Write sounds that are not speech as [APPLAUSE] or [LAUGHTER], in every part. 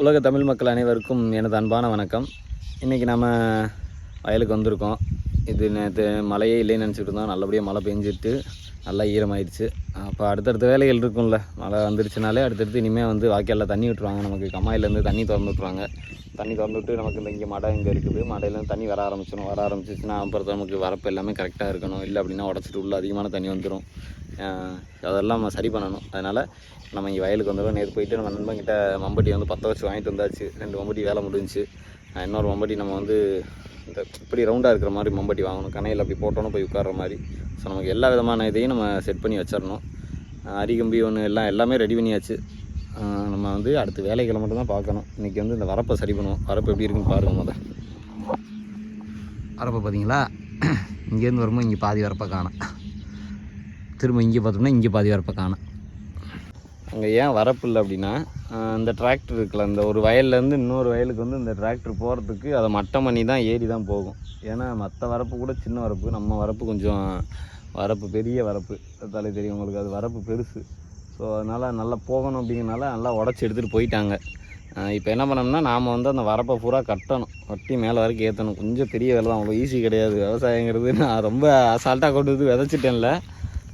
உலக தமிழ் மக்கள் அனைவருக்கும் எனது அன்பான வணக்கம். இன்றைக்கி நம்ம வயலுக்கு வந்திருக்கோம். இது நேற்று மழையே இல்லைன்னு நினச்சிட்டு இருந்தோம். நல்லபடியாக மழை பெஞ்சிட்டு நல்லா ஈரமாயிடுச்சு. அப்போ அடுத்தடுத்த வேலைகள் இருக்கும்ல. மழை வந்துருச்சுனாலே அடுத்தடுத்து இனிமேல் வந்து வாய்க்காலில் தண்ணி விட்டுருவாங்க. நமக்கு கம்மாயிலேருந்து தண்ணி திறந்து விட்ருவாங்க தண்ணி திறந்து விட்டு நமக்கு இந்த இங்கே மடை இங்கே இருக்குது. மடையிலேருந்து தண்ணி வர ஆரம்பிச்சிடும் வர ஆரம்பிச்சிச்சுன்னா அப்புறம் நமக்கு வரப்பு எல்லாமே கரெக்டாக இருக்கணும். இல்லை அப்படின்னா உடச்சிட்டு உள்ள அதிகமான தண்ணி வந்துடும் அதெல்லாம் நம்ம சரி பண்ணணும். அதனால் நம்ம இங்கே வயலுக்கு வந்துடும் நேற்று போயிட்டு நம்ம நண்பங்கிட்ட மம்பட்டி வந்து பற்ற வச்சு வாங்கிட்டு வந்தாச்சு. ரெண்டு மம்பட்டி வேலை முடிஞ்சிச்சு. இன்னொரு மம்பட்டி நம்ம வந்து இந்த இப்படி ரவுண்டாக இருக்கிற மாதிரி மம்பட்டி வாங்கணும். கணையில் அப்படி போட்டோன்னு போய் உட்கார்ற மாதிரி. ஸோ நமக்கு எல்லா விதமான இதையும் நம்ம செட் பண்ணி வச்சிடணும். அரிகம்பி ஒன்று எல்லாம் எல்லாமே ரெடி பண்ணியாச்சு. நம்ம வந்து அடுத்து வேலைகளை மட்டும் தான் பார்க்கணும். இன்றைக்கி வந்து இந்த வரப்பை சரி பண்ணுவோம். வரப்பு எப்படி இருக்குன்னு பாருங்கள் முதல் வரப்பை பார்த்தீங்களா? [CLEARS THROAT] இங்கேருந்து வரும்போது இங்கே பாதி வரப்பை காணும். திரும்ப இங்கே பார்த்தோம்னா இங்கே பாதி வரப்பை காணும். அங்கே ஏன் வரப்பு இல்லை அப்படின்னா அந்த இந்த டிராக்டர் இருக்குல்ல இந்த ஒரு வயல்லேருந்து இன்னொரு வயலுக்கு வந்து இந்த டிராக்டர் போகிறதுக்கு அதை மட்டம் பண்ணி தான் ஏறி தான் போகும். ஏன்னா மற்ற வரப்பு கூட சின்ன வரப்பு நம்ம வரப்பு கொஞ்சம் வரப்பு பெரிய வரப்பு. தலை தெரியும் உங்களுக்கு அது வரப்பு பெருசு. ஸோ அதனால் நல்லா போகணும் அப்படிங்கிறனால நல்லா உடச்சி எடுத்துகிட்டு போயிட்டாங்க. இப்போ என்ன பண்ணோம்னா நாம் வந்து அந்த வரப்பை பூரா கட்டணும். வட்டி மேலே வரைக்கும் ஏற்றணும் கொஞ்சம் பெரிய வேலை தான். அவ்வளோ ஈஸி கிடையாது. விவசாயங்கிறது நான் ரொம்ப அசால்ட்டாக கொண்டு வந்து விதைச்சிட்டேன்ல.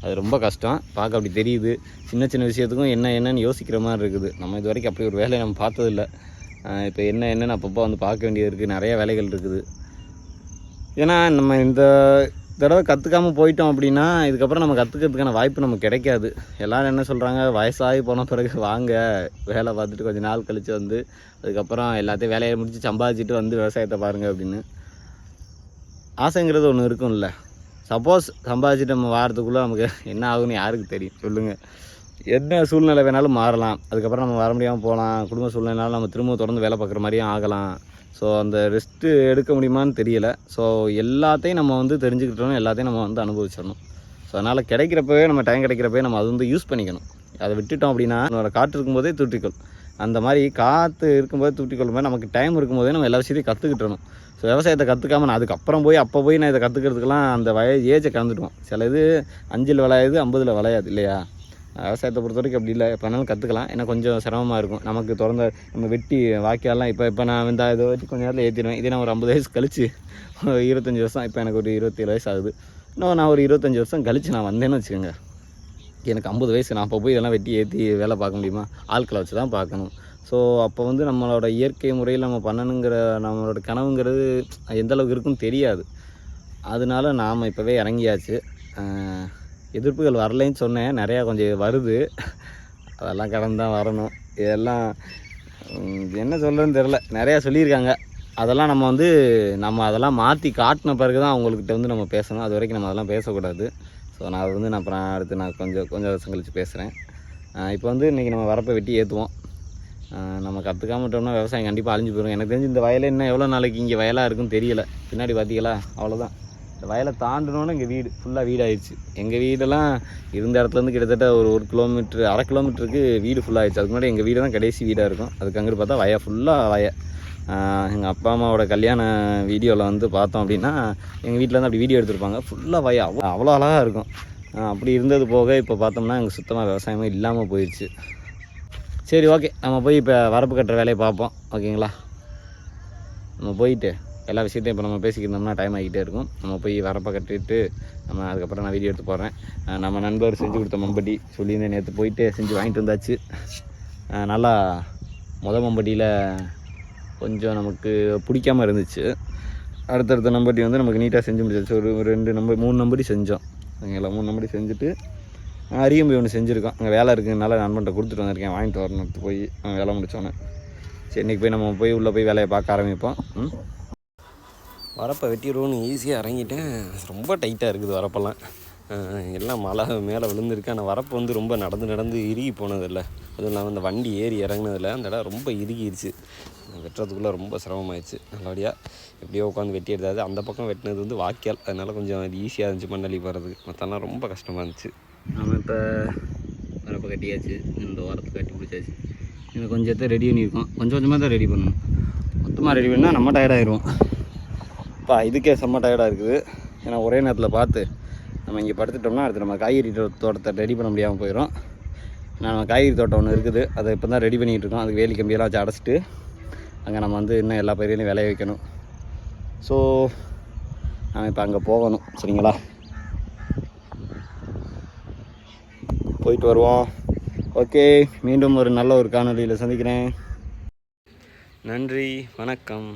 அது ரொம்ப கஷ்டம். பார்க்க அப்படி தெரியுது. சின்ன சின்ன விஷயத்துக்கும் என்ன என்னன்னு யோசிக்கிற மாதிரி இருக்குது. நம்ம இது வரைக்கும் அப்படி ஒரு வேலையை நம்ம பார்த்ததில்ல. இப்போ என்ன என்னென்னு அப்பப்போ வந்து பார்க்க வேண்டியது இருக்குது நிறைய வேலைகள் இருக்குது. ஏன்னா நம்ம இந்த தடவை கற்றுக்காம போயிட்டோம் அப்படின்னா இதுக்கப்புறம் நம்ம கற்றுக்கிறதுக்கான வாய்ப்பு நமக்கு கிடைக்காது. எல்லோரும் என்ன சொல்கிறாங்க வயசாகி போன பிறகு வாங்க. வேலை பார்த்துட்டு கொஞ்சம் நாள் கழித்து வந்து அதுக்கப்புறம் எல்லாத்தையும் வேலையை முடித்து சம்பாதிச்சுட்டு வந்து விவசாயத்தை பாருங்கள் அப்படின்னு. ஆசைங்கிறது ஒன்று இருக்கும்ல. சப்போஸ் சம்பாதிச்சுட்டு நம்ம வாரத்துக்குள்ளே நமக்கு என்ன ஆகும்னு யாருக்கு தெரியும்? சொல்லுங்கள் என்ன சூழ்நிலை வேணாலும் மாறலாம். அதுக்கப்புறம் நம்ம வர முடியாமல் போகலாம். குடும்ப சூழ்நிலைனாலும் நம்ம திரும்ப தொடர்ந்து வேலை பார்க்குற மாதிரியும் ஆகலாம். ஸோ அந்த ரெஸ்ட்டு எடுக்க முடியுமான்னு தெரியல. ஸோ எல்லாத்தையும் நம்ம வந்து தெரிஞ்சுக்கிட்டோம் எல்லாத்தையும் நம்ம வந்து அனுபவிச்சிடணும். ஸோ அதனால் கிடைக்கிறப்பவே நம்ம டைம் கிடைக்கிறப்பவே நம்ம அது வந்து யூஸ் பண்ணிக்கணும். அதை விட்டுட்டோம் அப்படின்னா நம்மளோட காற்று இருக்கும்போதே தூட்டிக்கொள் அந்த மாதிரி காற்று இருக்கும்போது தூட்டி போது நமக்கு டைம் இருக்கும்போதே நம்ம எல்லா விஷயத்தையும் கற்றுக்கிட்டணும் ஸோ விவசாயத்தை கற்றுக்காம நான் அதுக்கப்புறம் போய் அப்போ போய் நான் இதை கற்றுக்கிறதுக்கெலாம் அந்த வய ஏஜை கலந்துட்டோம் சில இது அஞ்சில் விளையாது ஐம்பதில் விளையாது இல்லையா? விவசாயத்தை பொறுத்த வரைக்கும் அப்படி இல்லை. எப்போ வேணாலும் கற்றுக்கலாம் ஏன்னா கொஞ்சம் சிரமமாக இருக்கும். நமக்கு திறந்த நம்ம வெட்டி வாக்கியாலாம் இப்போ இப்போ நான் இந்த இதை வச்சு கொஞ்சம் நேரத்தில் ஏற்றிடுவேன் இதே நான் ஒரு ஐம்பது வயசு கழிச்சு இருபத்தஞ்சி வருஷம் இப்போ எனக்கு ஒரு இருபத்தேழு வயசு ஆகுது. இன்னும் நான் ஒரு இருபத்தஞ்சி வருஷம் கழிச்சு நான் வந்தேன்னு வச்சுக்கோங்க. எனக்கு ஐம்பது வயசு நான் அப்போ போய் இதெல்லாம் வெட்டி ஏற்றி வேலை பார்க்க முடியுமா? ஆட்களை வச்சு தான் பார்க்கணும். ஸோ அப்போ வந்து நம்மளோட இயற்கை முறையில் நம்ம பண்ணணுங்கிற நம்மளோட கனவுங்கிறது எந்த அளவுக்கு இருக்குன்னு தெரியாது. அதனால நாம் இப்போவே இறங்கியாச்சு. எதிர்ப்புகள் வரலைன்னு சொன்னேன். நிறையா கொஞ்சம் வருது. அதெல்லாம் கடந்து தான் வரணும். இதெல்லாம் என்ன சொல்கிறேன்னு தெரில நிறையா சொல்லியிருக்காங்க. அதெல்லாம் நம்ம வந்து நம்ம அதெல்லாம் மாற்றி காட்டின பிறகு தான் அவங்கக்கிட்ட வந்து நம்ம பேசணும். அது வரைக்கும் நம்ம அதெல்லாம் பேசக்கூடாது. ஸோ நான் அது வந்து நான் அப்புறம் அடுத்து நான் கொஞ்சம் கொஞ்சம் வருஷம் கழித்து பேசுகிறேன் இப்போ வந்து இன்றைக்கி நம்ம வரப்பை வெட்டி ஏற்றுவோம் நம்ம கற்றுக்காமட்டோம்னா விவசாயம் கண்டிப்பாக அழிஞ்சு போயிடும் எனக்கு தெரிஞ்சு இந்த வயலே இன்னும் எவ்வளோ நாளைக்கு இங்கே வயலாக இருக்குன்னு தெரியல. பின்னாடி பார்த்தீங்களா அவ்வளோதான் இந்த வயலை தாண்டினோன்னு இங்கே வீடு ஃபுல்லாக வீடாயிடுச்சு. எங்கள் வீடெல்லாம் இருந்த இடத்துலேருந்து கிட்டத்தட்ட ஒரு ஒரு கிலோமீட்டர் அரை கிலோமீட்டருக்கு வீடு ஃபுல்லாகிடுச்சு அதுக்கு முன்னாடி எங்கள் வீடு தான் கடைசி வீடாக இருக்கும். அதுக்கு அங்கிட்டு பார்த்தா வய ஃபுல்லாக வய. எங்கள் அப்பா அம்மாவோட கல்யாண வீடியோவில் வந்து பார்த்தோம் அப்படின்னா எங்கள் வீட்டில் வந்து அப்படி வீடியோ எடுத்திருப்பாங்க. ஃபுல்லாக வய அவ்வளோ அவ்வளோ அழகாக இருக்கும். அப்படி இருந்தது போக இப்போ பார்த்தோம்னா எங்கள் சுத்தமாக விவசாயமே இல்லாமல் போயிடுச்சு சரி ஓகே நம்ம போய் இப்போ வரப்பு கட்டுற வேலையை பார்ப்போம். ஓகேங்களா? நம்ம போயிட்டு எல்லா விஷயத்தையும் இப்போ நம்ம பேசிக்கிட்டோம்னா டைம் ஆகிட்டே இருக்கும். நம்ம போய் வரப்பை கட்டிட்டு நம்ம அதுக்கப்புறம் நான் வீடியோ எடுத்து போடுறேன். நம்ம நண்பர் செஞ்சு கொடுத்த மம்பட்டி சொல்லியிருந்தேன் நேற்று போயிட்டு செஞ்சு வாங்கிட்டு வந்தாச்சு. நல்லா முத மம்பட்டியில் கொஞ்சம் நமக்கு பிடிக்காம இருந்துச்சு. அடுத்தடுத்த நம்பட்டி வந்து நமக்கு நீட்டாக செஞ்சு முடிச்சிருச்சு ஒரு ரெண்டு நம்பர் மூணு நம்பரி செஞ்சோம். ஓகேங்களா மூணு நம்பரி செஞ்சுட்டு அரியம்பி ஒன்று செஞ்சுருக்கோம் அங்கே வேலை இருக்குதுனால நண்பன்ட்ட கொடுத்துட்டு வந்திருக்கேன். வாங்கிட்டு வரணும் போய் அவன் வேலை முடிச்சோன்னே சரி இன்றைக்கி போய் நம்ம போய் உள்ளே போய் வேலையை பார்க்க ஆரம்பிப்போம். ம்? வரப்பை வெட்டிடுவோன்னு ஈஸியாக இறங்கிட்டேன். ரொம்ப டைட்டாக இருக்குது வரப்பெல்லாம். எல்லாம் மழை மேலே விழுந்திருக்கு. ஆனால் வரப்பு வந்து ரொம்ப நடந்து நடந்து இறுகி போனதில்ல. அதுவும் இல்லாமல் இந்த வண்டி ஏறி இறங்குனதில்ல அந்த இடம் ரொம்ப இறுகிருச்சு. வெட்டுறதுக்குள்ளே ரொம்ப சிரமமாயிடுச்சு. நல்லபடியாக எப்படியோ உட்காந்து வெட்டி எடுத்தாது அந்த பக்கம் வெட்டினது வந்து வாக்கியால் அதனால் கொஞ்சம் அது ஈஸியாக இருந்துச்சு மண்ணள்ளி போகிறதுக்கு மற்றெல்லாம் ரொம்ப கஷ்டமாக இருந்துச்சு. நம்ம இப்போ வரப்போ கட்டியாச்சு. இந்த வாரத்துக்கு கட்டி பிடிச்சாச்சு இன்னும் கொஞ்சத்தை ரெடி பண்ணியிருக்கோம். கொஞ்சம் கொஞ்சமாக தான் ரெடி பண்ணணும். மொத்தமாக ரெடி பண்ணால் நம்ம டயர்டாயிருவோம் அப்பா இதுக்கே செம்ம டயர்டாக இருக்குது. ஏன்னா ஒரே நேரத்தில் பார்த்து நம்ம இங்கே படுத்துட்டோம்னா அடுத்து நம்ம காய்கறி தோட்டத்தை ரெடி பண்ண முடியாமல் போயிடும் நம்ம காய்கறி தோட்டம் ஒன்று இருக்குது. அதை இப்போ தான் ரெடி பண்ணிகிட்டு இருக்கோம். அதுக்கு வேலி கம்பியெல்லாம் வச்சு அடைச்சிட்டு அங்கே நம்ம வந்து இன்னும் எல்லா பயிரையும் விளைய வைக்கணும். ஸோ நம்ம இப்போ அங்கே போகணும். சரிங்களா? போயிட்டு வருவோம். ஓகே மீண்டும் ஒரு நல்ல ஒரு காணொளியில் சந்திக்கிறேன். நன்றி. வணக்கம்.